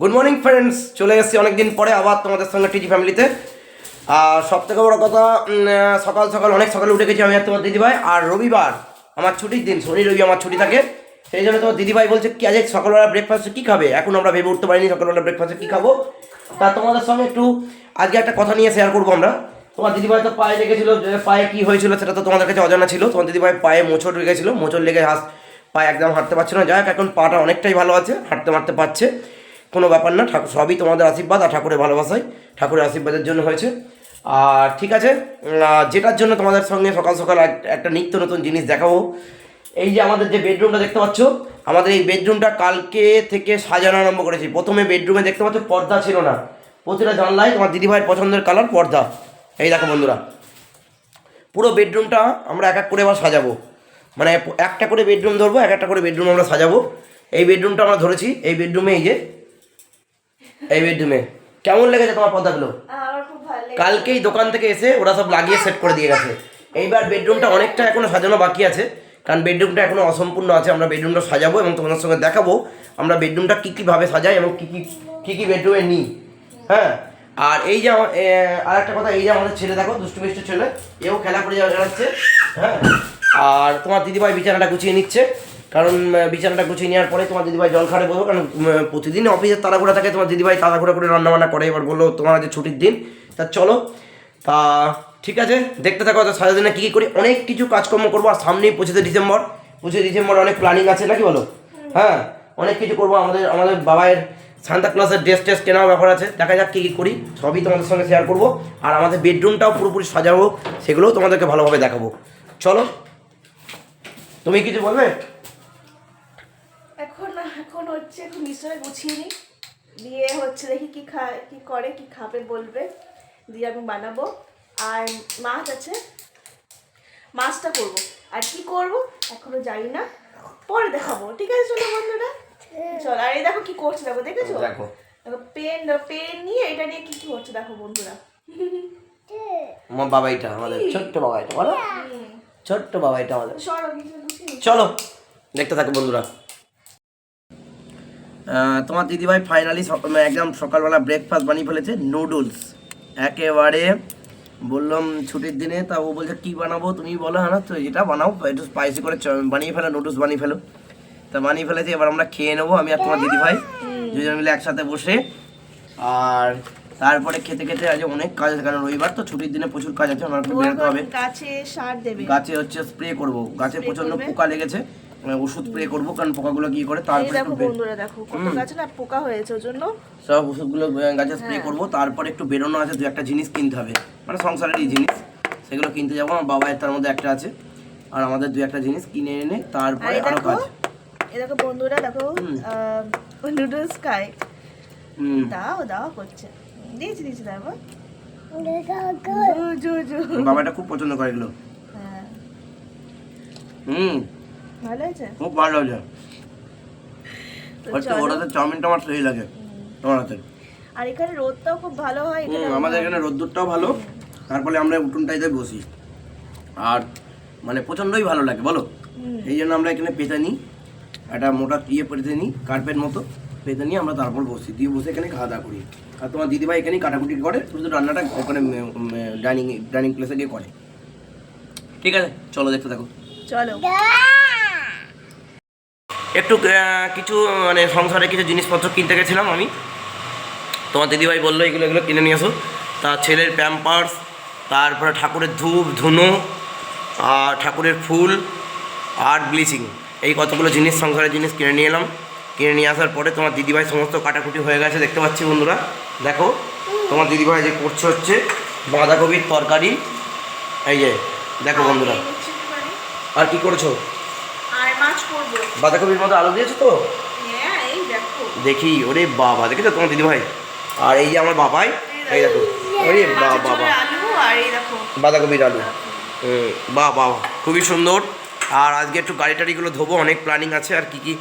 Good morning friends চলে এসেছি অনেকদিন পরে আবার তোমাদের সঙ্গে টিজি ফ্যামিলিতে আর সব থেকে বড় কথা সকাল সকাল, অনেক সকালে উঠে গেছি আমি আর তোমার দিদিভাই। আর রবিবার আমার ছুটির দিন, শনি রবি আমার ছুটি থাকে। সেই জন্য তোমার দিদিভাই বলছে, কি আজ সকালবেলা ব্রেকফাস্টে কী খাবে? এখন আমরা ভেবে উঠতে পারিনি সকালবেলা ব্রেকফাস্টে কী খাব। তা তোমাদের সঙ্গে একটু আজকে একটা কথা নিয়ে শেয়ার করব আমরা। তোমার দিদিভাই তো পায়ে লেগেছিল পায়ে কী হয়েছিল সেটা তো তোমাদের কাছে অজানা ছিল। তোমার দিদিভাই পায়ে মোচড় লেগেছিল, মোচড় লেগে হাস পায়ে একদম হাঁটতে পারছে না। যাই হোক, এখন পাটা অনেকটাই ভালো আছে, হাঁটতে মারতে পারছে। কোনো ব্যাপার না, ঠাকুর সবই তোমাদের আশীর্বাদ আর ঠাকুরের ভালোবাসায় ঠাকুরের আশীর্বাদের জন্য হয়েছে। আর ঠিক আছে যেটার জন্য তোমাদের সঙ্গে সকাল সকাল এক- একটা নিত্য নতুন জিনিস দেখাবো, এই যে আমাদের যে বেডরুমটা দেখতে পাচ্ছ, আমাদের এই বেডরুমটা কালকে থেকে সাজানো আরম্ভ করেছি। প্রথমে বেডরুমে দেখতে পাচ্ছ পর্দা ছিল না। প্রতিটা জানলায় তোমার দিদিভাইয়ের পছন্দের কালার পর্দা। এই দেখো বন্ধুরা, পুরো বেডরুমটা আমরা এক এক করে এবার সাজাবো। মানে একটা করে বেডরুম ধরবো, এক একটা করে বেডরুম আমরা সাজাবো। এই বেডরুমটা আমরা ধরেছি, এই বেডরুমে এই যে এই বেডরুমে। কেমন লেগেছে তোমার পর্দাগুলো? কালকেই দোকান থেকে এসে ওরা সব লাগিয়ে সেট করে দিয়ে গেছে। এইবার বেডরুমটা অনেকটা এখনও সাজানো বাকি আছে কারণ বেডরুমটা এখনও অসম্পূর্ণ আছে। আমরা বেডরুমটা সাজাবো এবং তোমাদের সঙ্গে দেখাবো আমরা বেডরুমটা কী কীভাবে সাজাই এবং কী কী কী কী বেডরুমে নিই। হ্যাঁ? আর এই যে আমার- আর একটা কথা এই যে আমাদের ছেলে দেখো দুষ্টু মিষ্টু ছেলে এও খেলা করে যাওয়া যাচ্ছে। হ্যাঁ? আর তোমার দিদিভাই বিছানাটা গুছিয়ে নিচ্ছে। কারণ বিছানাটা গুছিয়ে নেওয়ার পরে তোমার দিদিভাই জল খাটে বলব কারণ প্রতিদিন অফিসের তাড়াহুড়া থাকে, তোমার দিদিভাই তাড়াহুড়া করে রান্নাবান্না করে, এবার বলল তোমার আজ ছুটির দিন, তা চলো, তা ঠিক আছে, দেখতে থাকো তো সারা দিনে কী কী করি, অনেক কিছু কাজকর্ম করব, আর সামনেই পঁচিশে ডিসেম্বর পঁচিশে ডিসেম্বর অনেক প্ল্যানিং আছে, নাকি বলো? হ্যাঁ অনেক কিছু করব, আমাদের আমাদের বাবায়ের সান্তা ক্লাসের ড্রেস টেস কেনাও ব্যাপার আছে, দেখা যাক কী কী করি, সবই তোমাদের সঙ্গে শেয়ার করব, আর আমাদের বেডরুমটাও পুরোপুরি সাজাবো, সেগুলোও তোমাদেরকে ভালোভাবে দেখাবো, চলো, তুমি কিছু বলবে? এখন হচ্ছে একটু মিশরে গুছিয়ে নিই। দিয়ে হচ্ছে দেখি কি খায় কি করে কি খাবে বলবে। দিয়ে আমি বানাবো। আর মাছ আছে। মাছটা করব। আর কি করব এখনও জানি না। পরে দেখাবো। ঠিক আছে চলো বন্ধুরা? চলো আর এই দেখো কি করছে দেখো দেখেছ? দেখো। দেখো পেন পেন নিয়ে এটা নিয়ে কি কি হচ্ছে দেখো বন্ধুরা। আমার বাবাইটা আমাদের ছোট্ট বাবাইটা বলো। ছোট্ট বাবাইটা আমাদের। চলো দেখতে থাকো বন্ধুরা। তোমার দিদিভাই ফাইনালি একদম সকালবেলা ব্রেকফাস্ট বানিয়ে ফেলেছে নুডলস একেবারে বললাম ছুটির দিনে তা ও বলছে কী বানাবো তুমি বলো হ্যাঁ না তো এটা বানাও একটু স্পাইসি করে বানিয়ে ফেলো নুডলস বানিয়ে ফেলো। তা বানিয়ে ফেলেছে এবার আমরা খেয়ে নেব আমি আর তোমার দিদিভাই দুজন মিলে একসাথে বসে। আর তারপরে খেতে খেতে আজ অনেক কাজ আছে কারণ রবিবার তো ছুটির দিনে প্রচুর কাজ আছে আমার একটু বেরোতে হবে। গাছে সার দেবে। গাছে হচ্ছে স্প্রে করব গাছে প্রচণ্ড পোকা লেগেছে। ওষুধ স্প্রে করব কারণ পোকাগুলো কি করে? এই তারপরে দেখো বন্ধুরা দেখো কত গাছে না পোকা হয়েছে ওর জন্য। সব ওষুধগুলো গাছে স্প্রে হ্যাঁ। করব তারপরে একটু বেরোনো আছে দু একটা জিনিস কিনতে হবে। মানে সংসারেরই জিনিস সেগুলো কিনতে যাব আমার বাবার তার মধ্যে একটা আছে। আর আমাদের দু একটা জিনিস কিনে এনে তারপরে এই আরও দেখো কাজ। এই দেখো বন্ধুরা দেখো নুডলস খাই হুম। দাও দাও করছে। দিয়েছি দিয়েছি জু। বাবাটা খুব পছন্দ করে এগুলো। হ্যাঁ। হুম। ভালো হয়েছে খুব ভালো হয়েছে। তো। ওর হাতে চাউমিনটা আমার সেই লাগে তোমার হাতে। আর এখানে রোদটাও খুব ভালো হয় আমাদের এখানে রোদ্দুরটাও ভালো। তারপরে আমরা উঠোনটাইতে বসি। আর মানে প্রচণ্ডই ভালো লাগে বলো? এই জন্য আমরা এখানে পেতে নিই একটা মোটা ইয়ে পেতে নিই কার্পেট মতো পেতে নিয়ে আমরা তারপর বসি। দিয়ে বসে এখানে খাওয়া দাওয়া করি। আর তোমার দিদিভাই এখানেই কাটাকুটি করে শুধু রান্নাটা ওখানে ডাইনিং ডাইনিং প্লেসে গিয়ে করে। ঠিক আছে চলো দেখতে থাকো। চলো। একটু কিছু মানে সংসারে কিছু জিনিসপত্র কিনতে গেছিলাম আমি। তোমার দিদিভাই বলল, এগুলো এগুলো কিনে নিয়ে আসো। তার ছেলের প্যাম্পার্স তারপরে ঠাকুরের ধূপ, ধুনো আর ঠাকুরের ফুল, আর ব্লিচিং। এই কতগুলো জিনিস, সংসারের জিনিস কিনে নিয়ে এলাম। কিনে নিয়ে আসার পরে তোমার দিদিভাই সমস্ত কাটাকুটি হয়ে গেছে, দেখতে পাচ্ছি বন্ধুরা। দেখো, তোমার দিদিভাই যে করছে হচ্ছে বাঁধাকপির তরকারি। এই যে, দেখো বন্ধুরা। আর কি করেছ? মাছ করব। বাঁধাকপির মতো আলু দিয়েছ তো? হ্যাঁ এই দেখো। দেখি ওরে বাবা দেখেছ তোমার দিদিভাই? আর এই যে আমার বাবাই এই দেখো ওরে বাবা বাবা। বাঁধাকপির আলু। বাহ বাহ খুবই সুন্দর। আর আজকে একটু গাড়ি টাড়িগুলো ধোবো অনেক প্ল্যানিং আছে আর কি কি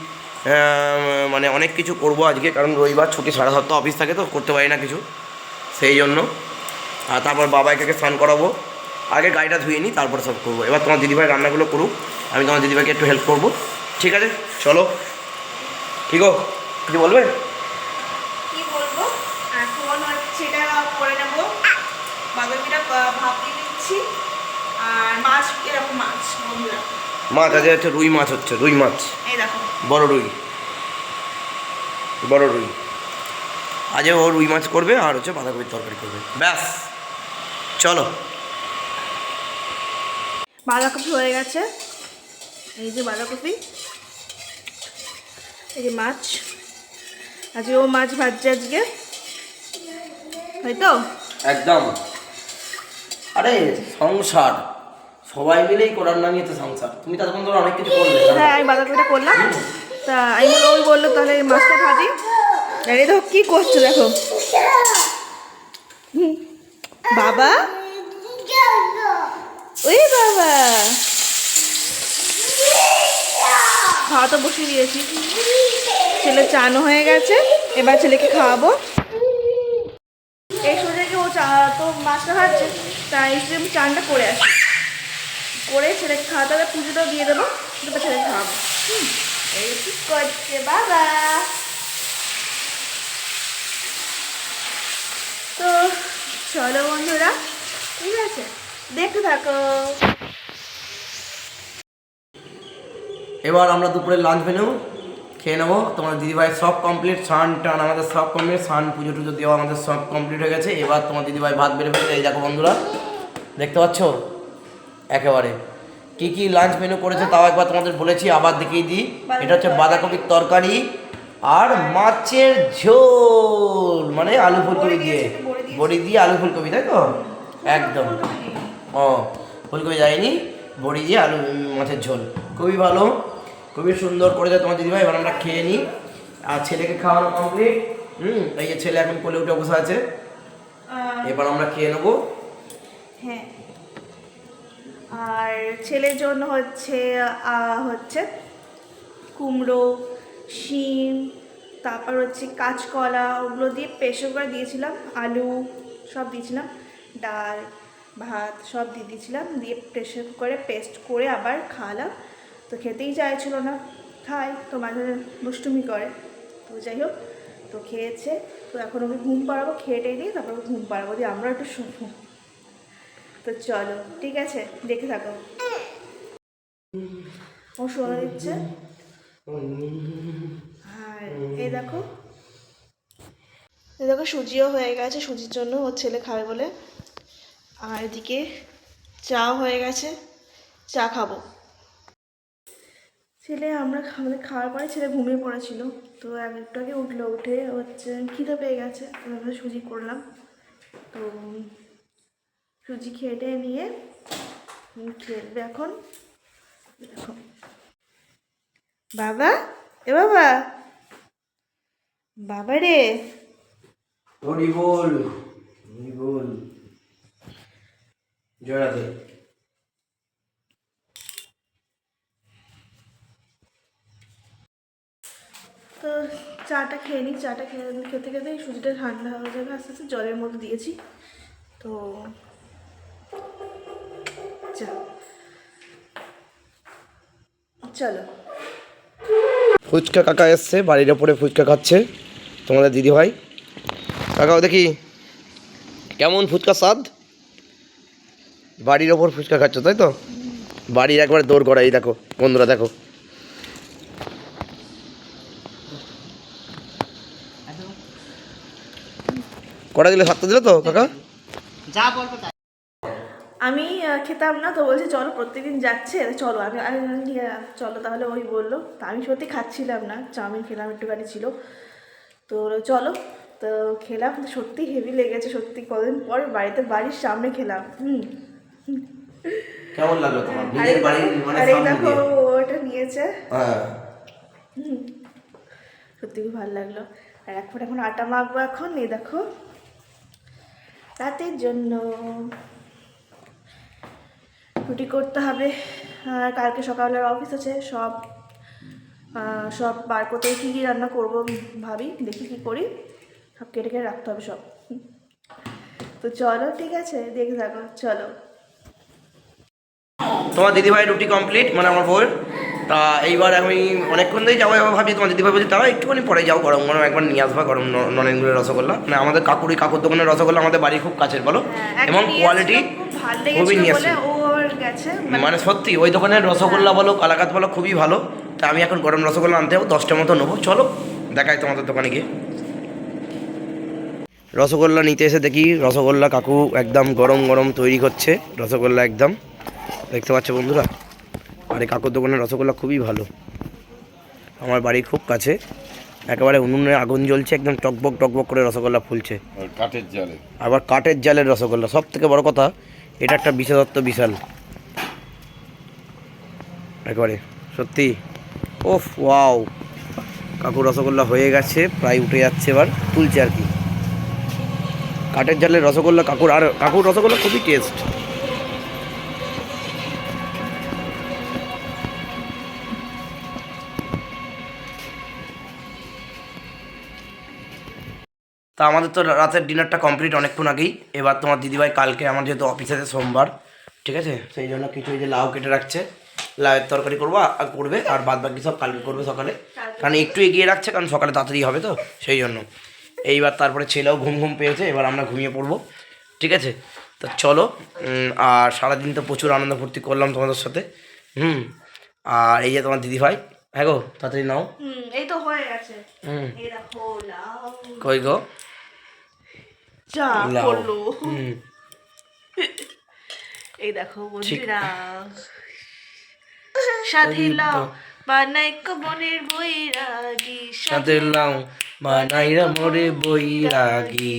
মানে অনেক কিছু করব আজকে কারণ রবিবার ছুটি সাড়ে সাতটা অফিস থাকে তো করতে পারি না কিছু সেই জন্য। আর তারপর বাবাইকে স্নান করাবো আগে গাড়িটা ধুয়ে নিই তারপর সব করব। এবার তোমার দিদিভাই রান্নাগুলো করুক। আমি তোমার দিদিভাইকে একটু হেল্প করব। ঠিক আছে? চলো। ঠিক কিছু বলবে? আহ, করে নেব। বাঁধাকপিটা ভাপ দিয়ে দিচ্ছি। আর মাছ এরকম মাছ বন্ধুরা। মাছ আজ হচ্ছে রুই মাছ হচ্ছে রুই মাছ। এই দেখো। বড় রুই। বড় রুই। আজ ও রুই মাছ করবে আর হচ্ছে বাঁধাকপির তরকারি করবে। ব্যাস। চলো। বাঁধাকপি হয়ে গেছে। এই যে বাঁধাকপি এই যে মাছ। আজকে ও মাছ ভাজছে আজকে। হয়তো? একদম। আরে সংসার। সবাই মিলেই করার নামই হচ্ছে সংসার। তুমি ততক্ষণ ধরে অনেক কিছু করলে হ্যাঁ আমি বাঁধাকপিটা করলাম। তা আমি বলল ওই বলল তাহলে এই মাছটা ভাজি। আর এই দেখো কী করছ দেখো। বাবা? ওই বাবা। খাওয়া তো বসিয়ে দিয়েছি। ছেলে চানো হয়ে গেছে, এবার ছেলেকে খাওয়াবো। এই সোজাকে ও চা, তো মাছটা ভাজছে, তাই আমি চানটা করে আসি। করে ছেলেকে খাওয়াতে হবে, পুজোটাও দিয়ে দেবো তারপর ছেলেকে খাওয়াবো। এই করছে বাবা? তো চলো বন্ধুরা, ঠিক আছে, দেখতে থাকো। এবার আমরা দুপুরে লাঞ্চ মেনু খেয়ে নেব। তোমার দিদিভাই সব কমপ্লিট স্নান টান আমাদের সব কমপ্লিট স্নান পুজো টুজো দেওয়া আমাদের সব কমপ্লিট হয়ে গেছে। এবার তোমার দিদিভাই ভাত বেড়ে ফেলছে, এই দেখো বন্ধুরা, দেখতে পাচ্ছ? একেবারে। কি কি লাঞ্চ মেনু করেছে তাও একবার তোমাদের বলেছি, আবার দেখিয়ে দিই। এটা হচ্ছে বাঁধাকপির তরকারি আর মাছের ঝোল মানে আলু ফুলকপি দিয়ে। বড়ি দিয়ে আলু ফুলকপি, তাই তো? একদম। ও, ফুলকপি যায়নি, বড়ি দিয়ে আলু মাছের ঝোল। খুবই ভালো। খুবই সুন্দর করেছে তোমার দিদিভাই এবার আমরা খেয়ে নিই। আর ছেলেকে খাওয়ানো কমপ্লিট হুম এই যে ছেলে এখন কোলে উঠে বসে আছে। এবার আমরা খেয়ে নেব। হ্যাঁ। আর ছেলের জন্য হচ্ছে হচ্ছে কুমড়ো শিম তারপর হচ্ছে কাঁচকলা ওগুলো দিয়ে প্রেশার করে দিয়েছিলাম আলু সব দিয়েছিলাম ডাল ভাত সব দিয়ে দিয়েছিলাম দিয়ে প্রেশার কুকারে পেস্ট করে আবার খাওয়ালাম। তো খেতেই চাইছিল না। খায়, তো মাঝে দুষ্টুমি করে। তো যাই হোক, তো খেয়েছে। তো এখন ওকে ঘুম পাড়াবো, খেয়ে টেয়ে দিয়ে তারপর ঘুম পাড়াবো দিয়ে আমরা একটু শুনব তো চলো, ঠিক আছে? দেখে থাকো। ও শোনা দিচ্ছে। আর এই দেখো। এই দেখো, সুজিও হয়ে গেছে। সুজির জন্য ওর ছেলে খাবে বলে। আর এদিকে চা হয়ে গেছে। চা খাব। ছেলে আমরা আমাদের খাওয়ার পরে ছেলে ঘুমিয়ে পড়েছিল। তো এক একটু আগে উঠল, উঠে হচ্ছে খিদে পেয়ে গেছে। আমরা সুজি করলাম। তো সুজি খেয়ে টেয়ে নিয়ে খেলবে এখন। বাবা? এ বাবা? বাবা রে? বল হরি চাটা খেয়ে নিই, চাটা খেয়ে খেতে খেতে সুজিটা ঠান্ডা হয়ে যাবে, আস্তে আস্তে জলের মধ্যে দিয়েছি। তো চলো। ফুচকা কাকা এসছে, বাড়ির ওপরে ফুচকা খাচ্ছে। তোমাদের দিদি ভাই কাকাও দেখি, কেমন ফুচকা স্বাদ? বাড়ির ওপর ফুচকা খাচ্ছ, তাই তো? বাড়ির একবার দৌড় করা এই দেখো, বন্ধুরা, দেখো। কটা দিলে সাতটা দিলে তো কাকা? যা বলব আমি খেতাম না তো বলছে চলো প্রত্যেকদিন যাচ্ছে চলো আমি আমি ঠিক আছে চলো তাহলে ওই বলল। তা আমি সত্যি খাচ্ছিলাম না চাউমিন খেলাম একটুখানি ছিল। তো চলো তো খেলাম সত্যি হেভি লেগেছে সত্যি কদিন পর বাড়িতে বাড়ির সামনে খেলাম হুম। কেমন লাগল তোমার? দেখো ওটা নিয়েছে। হ্যাঁ। সত্যি খুব ভালো লাগল। আর এখন এখন আটা মাখবো এখন এই দেখো। রাতের জন্য। রুটি করতে হবে। আর কালকে সকালে অফিস আছে, সব সব বার করতে কী কী রান্না করব ভাবি, দেখি কী করি। সব কেটে কেটে রাখতে হবে সব। তো চলো, ঠিক আছে, দেখে থাকো, চলো। তোমার দিদিভাই রুটি কমপ্লিট মানে আমার বউয়ের? তা এইবার আমি অনেকক্ষণ ধরেই যাব এবার ভাবছি তোমার দিদিভাই বলছি তারা একটুখানি পরে যাও গরম গরম একবার নিয়ে আসবা গরম ন- রসগোল্লা। মানে আমাদের কাকুরি কাকুর দোকানের রসগোল্লা আমাদের বাড়ির খুব কাছের বলো? হ্যাঁ, এবং কোয়ালিটি খুবই নিয়ে গেছে মানে মানে সত্যি ওই দোকানের রসগোল্লা বলো কালাকাত বলো খুবই ভালো। তা আমি এখন গরম রসগোল্লা আনতে যাব দশটা মতো নেব। চলো দেখাই তোমাদের দোকানে গিয়ে। রসগোল্লা নিতে এসে দেখি রসগোল্লা কাকু একদম গরম গরম তৈরি করছে রসগোল্লা একদম। দেখতে পাচ্ছ বন্ধুরা? এই কাকুর দোকানের রসগোল্লা খুবই ভালো। আমার বাড়ির খুব কাছে। একেবারে উনুনে আগুন জ্বলছে একদম টকবক টকবক করে রসগোল্লা ফুলছে। কাঠের জালে। আবার কাঠের জালের রসগোল্লা। সব থেকে বড় কথা এটা একটা বিশেষত্ব বিশাল। একেবারে সত্যি। ওফ ওয়াও। কাকু রসগোল্লা হয়ে গেছে প্রায় উঠে যাচ্ছে এবার তুলছে আর কি। কাঠের জালের রসগোল্লা কাকুর আর কাকুর রসগোল্লা খুবই টেস্ট। তা আমাদের তো রাতের ডিনারটা কমপ্লিট অনেকক্ষণ আগেই। এবার তোমার দিদিভাই কালকে আমার যেহেতু অফিসে আছে সোমবার ঠিক আছে? সেই জন্য কিছু যে লাউ কেটে রাখছে। লাউয়ের তরকারি করব আর করবে আর বাদ বাকি সব কালকে করবে সকালে। কারণ একটু এগিয়ে রাখছে কারণ সকালে তাড়াতাড়ি হবে তো সেই জন্য। এইবার তারপরে ছেলেও ঘুম ঘুম পেয়েছে এবার আমরা ঘুমিয়ে পড়ব ঠিক আছে? তো চলো আর সারাদিন তো প্রচুর আনন্দ ফুর্তি করলাম তোমাদের সাথে। হুম আর এই যে তোমার দিদিভাই হ্যাঁ গো তাড়াতাড়ি নাও। এই তো হয়ে গেছে। হুম। এই দেখো লাউ। কই গো? যা করল। এই দেখো বন্ধুরা। সাথে লাউ বানাই বনের বৈরাগী। সাথে লাও বানাইরা মোরে বইরাগি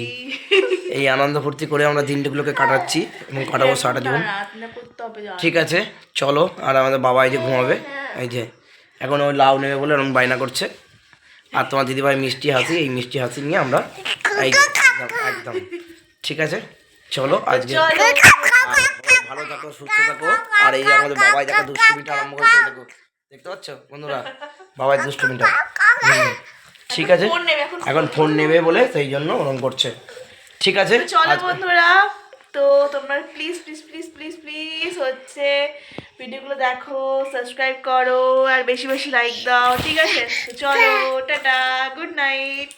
এই আনন্দ ফুর্তি করে আমরা দিনগুলোকে কাটাচ্ছি এবং কাটাবো সারাটা জীবন। ঠিক আছে চলো আর আমাদের বাবা এই যে ঘুমাবে। এই যে এখন ওই লাউ নেবে বলে এরকম বায়না করছে। আর তোমার দিদিভাই মিষ্টি হাসি এই মিষ্টি হাসি নিয়ে আমরা একদম একদম। ঠিক আছে? চলো আজকে আর ভালো থাকো সুস্থ থাকো। আর এই যে আমাদের বাবাই দেখো দুষ্টুমিটা আরম্ভ করেছে দেখো। দেখতে পাচ্ছ বন্ধুরা? বাবাই দুষ্টুমিটা। হুম, ঠিক আছে? এখন এখন ফোন নেবে। বলে সেই জন্য ওরকম করছে। ঠিক আছে? চলো বন্ধুরা। তো তোমরা please please please please please হচ্ছে ভিডিওগুলো দেখো সাবস্ক্রাইব করো, আর বেশি বেশি লাইক দাও, ঠিক আছে? চলো, টাটা গুড নাইট